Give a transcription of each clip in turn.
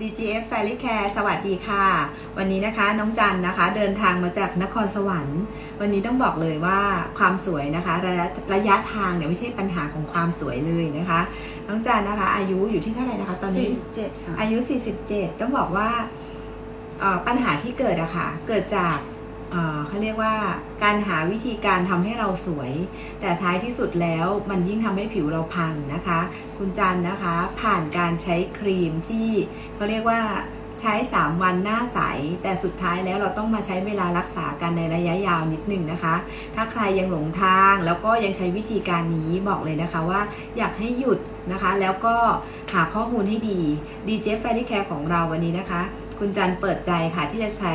DGF Fairy Care สวัสดีค่ะ วันนี้นะคะน้องจันนะคะ เดินทางมาจากนครสวรรค์ วันนี้ต้องบอกเลยว่าความสวยนะคะ ระยะระยะทางเนี่ยไม่ใช่ปัญหาของความสวยเลยนะคะ น้องจันนะคะ อายุอยู่ที่เท่าไหร่นะคะตอนนี้47ค่ะอายุ 47 ต้องบอกว่าเอ่อปัญหาที่เกิดอะค่ะเกิดจาก เขาเรียกว่าการหาวิธีการทำให้เราสวย แต่ท้ายที่สุดแล้วมันยิ่งทำให้ผิวเราพังนะคะ คุณจันนะคะผ่านการใช้ครีมที่เขาเรียกว่าใช้ 3 วันหน้าใส แต่สุดท้ายแล้วเราต้องมาใช้เวลารักษากันในระยะยาวนิดหนึ่งนะคะ ถ้าใครยังหลงทางแล้วก็ยังใช้วิธีการนี้บอกเลยนะคะว่าอยากให้หยุดนะคะ แล้วก็หาข้อมูลให้ดี DJ Fairy Care ของเราวันนี้นะคะ คุณจันเปิดใจค่ะที่จะใช้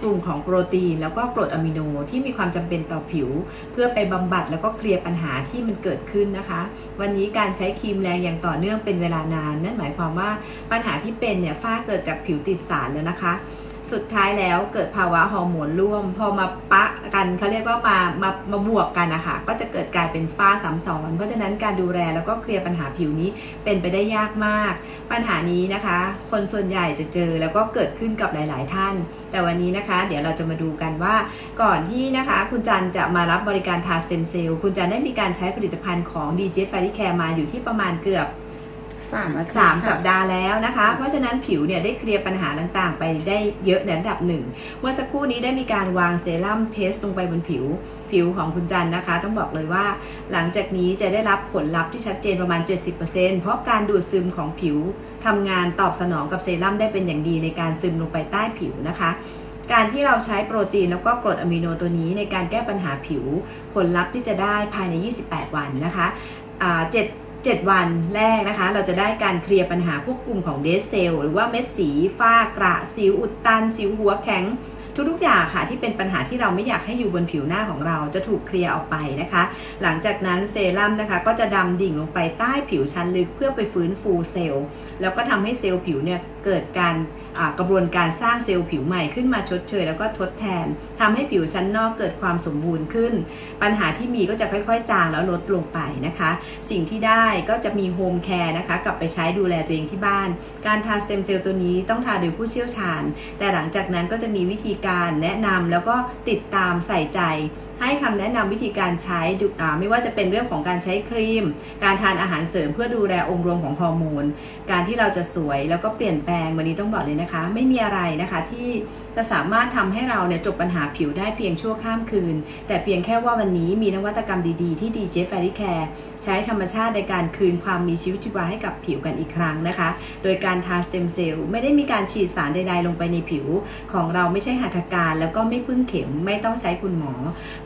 กลุ่มของโปรตีน แล้วก็กรดอะมิโนที่มีความจำเป็นต่อผิว เพื่อไปบำบัดแล้วก็เคลียร์ปัญหาที่มันเกิดขึ้นนะคะ วันนี้การใช้ครีมแรงอย่างต่อเนื่องเป็นเวลานาน นั่นหมายความว่าปัญหาที่เป็นเนี่ยฝ้าเกิดจากผิวติดสารแล้วนะคะ สุดท้ายแล้วเกิดภาวะฮอร์โมนร่วม พอมาปะกันเขาเรียกว่ามามามาบวกกันนะคะก็จะเกิดกลายเป็นฝ้าซ้ำซ้อน เพราะฉะนั้นการดูแลแล้วก็เคลียร์ปัญหาผิวนี้เป็นไปได้ยากมาก ปัญหานี้นะคะ คนส่วนใหญ่จะเจอแล้วก็เกิดขึ้นกับหลาย ๆ ท่าน แต่วันนี้นะคะ เดี๋ยวเราจะมาดูกันว่า ก่อนที่นะคะ คุณจันจะมารับบริการทาสเต็มเซลล์คุณจันได้มีการใช้ผลิตภัณฑ์ของ DJ f a r y Care มาอยู่ที่ประมาณเกือบ สามอาทิตย์สามค่ะสัปดาห์แล้วนะคะ เพราะฉะนั้นผิวเนี่ยได้เคลียร์ปัญหาต่างๆ ไปได้เยอะในระดับหนึ่ง เมื่อสักครู่นี้ได้มีการวางเซรั่มเทสลงไปบนผิว ผิวของคุณจันนะคะ ต้องบอกเลยว่า หลังจากนี้จะได้รับผลลัพธ์ที่ชัดเจนประมาณ 70%เพราะการดูดซึมของผิวทำงานตอบสนองกับเซรั่มได้เป็นอย่างดีในการซึมลงไปใต้ผิวนะคะการที่เราใช้โปรตีนแล้วก็กรดอะมิโนตัวนี้ในการแก้ปัญหาผิว ผลลัพธ์ที่จะได้ภายใน 28 วันนะคะอ่าเจ็ด เจ็ดวันแรกนะคะ เราจะได้การเคลียร์ปัญหาพวกกลุ่มของเดซเซลหรือว่าเม็ดสีฝ้ากระสิวอุดตัน สิวหัวแข็ง ทุกๆอย่างค่ะที่เป็นปัญหาที่เราไม่อยากให้อยู่บนผิวหน้าของเราจะถูกเคลียร์ออกไปนะคะ หลังจากนั้นเซรั่มนะคะก็จะดำดิ่งลงไปใต้ผิวชั้นลึกเพื่อไปฟื้นฟูเซลล์ แล้วก็ทำให้เซลล์ผิวเนี่ยเกิดการกระบวนการสร้างเซลล์ผิวใหม่ขึ้นมาชดเชยแล้วก็ทดแทนทำให้ผิวชั้นนอกเกิดความสมบูรณ์ขึ้น ปัญหาที่มีก็จะค่อยๆ จางแล้วลดลงไปนะคะ สิ่งที่ได้ก็จะมีโฮมแคร์นะคะ กลับไปใช้ดูแลตัวเองที่บ้าน การทาสเต็มเซลล์ตัวนี้ต้องทาโดยผู้เชี่ยวชาญ แต่หลังจากนั้นก็จะมีวิธีการแนะนำแล้วก็ติดตามใส่ใจ ให้คำแนะนำวิธีการใช้ไม่ว่าจะเป็นเรื่องของการใช้ครีม การทานอาหารเสริมเพื่อดูแลองค์รวมของฮอร์โมนการที่เราจะสวยแล้วก็เปลี่ยนแปลงวันนี้ต้องบอกเลยนะคะ ไม่มีอะไรนะคะที่จะสามารถทำให้เราเนี่ยจบปัญหาผิวได้เพียงชั่วข้ามคืน แต่เพียงแค่ว่าวันนี้มีนวัตกรรมดีๆ ที่ DJ Fairy Care ใช้ธรรมชาติในการคืนความมีชีวิตชีวาให้กับผิวกันอีกครั้งนะคะ โดยการทาสเต็มเซลล์ไม่ได้มีการฉีดสารใดๆลงไปในผิว ของเราไม่ใช่หัตถการ แล้วก็ไม่พึ่งเข็มไม่ต้องใช้คุณหมอ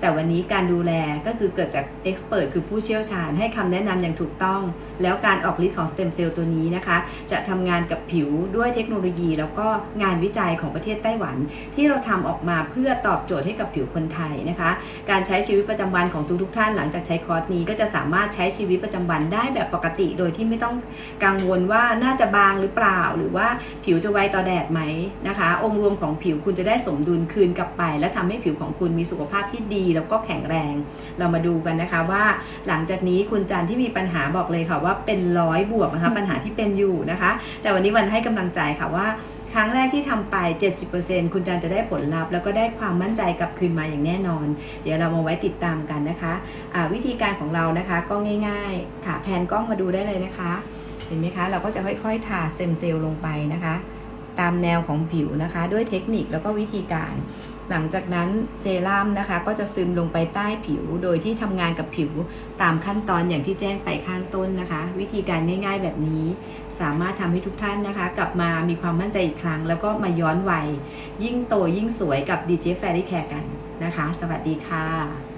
แต่วันนี้การดูแลก็คือเกิดจากเอ็กซ์เพรสคือผู้เชี่ยวชาญให้คำแนะนำอย่างถูกต้อง แล้วการออกฤทธิ์ของสเต็มเซลล์ตัวนี้นะคะ จะทำงานกับผิวด้วยเทคโนโลยี แล้วก็งานวิจัยของประเทศไต้หวัน ที่เราทำออกมาเพื่อตอบโจทย์ให้กับผิวคนไทยนะคะ การใช้ชีวิตประจำวันของทุกๆท่านหลังจากใช้คอร์สนี้ก็จะสามารถใช้ชีวิตประจำวันได้แบบปกติ โดยที่ไม่ต้องกังวลว่าน่าจะบางหรือเปล่า หรือว่าผิวจะไวต่อแดดไหมนะคะ องค์รวมของผิวคุณจะได้สมดุลคืนกลับไป และทำให้ผิวของคุณมีสุขภาพที่ดีแล้วก็แข็งแรง เรามาดูกันนะคะว่า หลังจากนี้คุณจันที่มีปัญหาบอกเลยค่ะว่าเป็นร้อยบวกนะคะปัญหาที่เป็นอยู่นะคะ แต่วันนี้วันให้กำลังใจค่ะว่าครั้งแรกที่ทำไป 70%คุณจันจะได้ผลลัพธ์แล้วก็ได้ความมั่นใจกลับคืนมาอย่างแน่นอน เดี๋ยวเรามาไว้ติดตามกันนะคะะวิธีการของเรานะคะก็ง่ายๆ ค่ะแผนกล้องมาดูได้เลยนะคะ เห็นไหมคะ เราก็จะค่อยๆ ทาเซมเซลล์ลงไปนะคะ ตามแนวของผิวนะคะ ด้วยเทคนิคแล้วก็วิธีการ หลังจากนั้นเซรั่มนะคะ ก็จะซึมลงไปใต้ผิว โดยที่ทำงานกับผิวตามขั้นตอนอย่างที่แจ้งไปข้างต้นนะคะ วิธีการง่ายๆแบบนี้ สามารถทำให้ทุกท่านนะคะ กลับมามีความมั่นใจอีกครั้ง แล้วก็มาย้อนวัยยิ่งโตยิ่งสวยกับ DJ Fairy Care กันนะคะ สวัสดีค่ะ